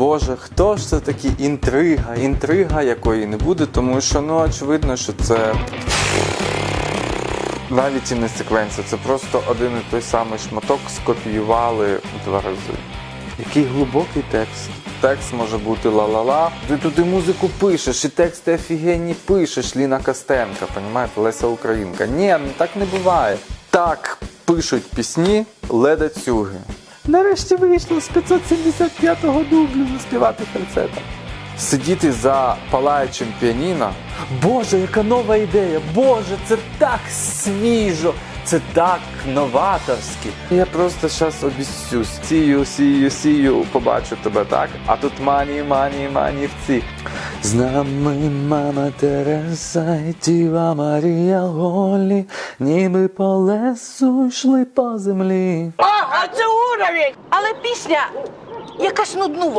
Боже, хто ж це такі інтрига, інтрига, якої не буде, тому що ну очевидно, що це навіть і не секвенція, це просто один і той самий шматок скопіювали два рази. Який глибокий текст. Текст може бути ла-ла-ла. Ти туди музику пишеш, і тексти офігенні пишеш, Ліна Костенка, понімаєте, Леся Українка. Ні, ну так не буває. Так пишуть пісні Леда Цюги. Нарешті вийшло з 575-го дублю заспівати фальцетом. Сидіти за палаючим піаніно. Боже, яка нова ідея! Боже, це так свіжо! Це так новаторськи. Я просто зараз обіцюсь. Сію, сію, сію, побачу тебе так. А тут мані, мані, мані в ці. З нами мама Тереза і Діва Марія голі, ніби по лесу йшли по землі. А, а це уровень! Але пісня якась нуднува.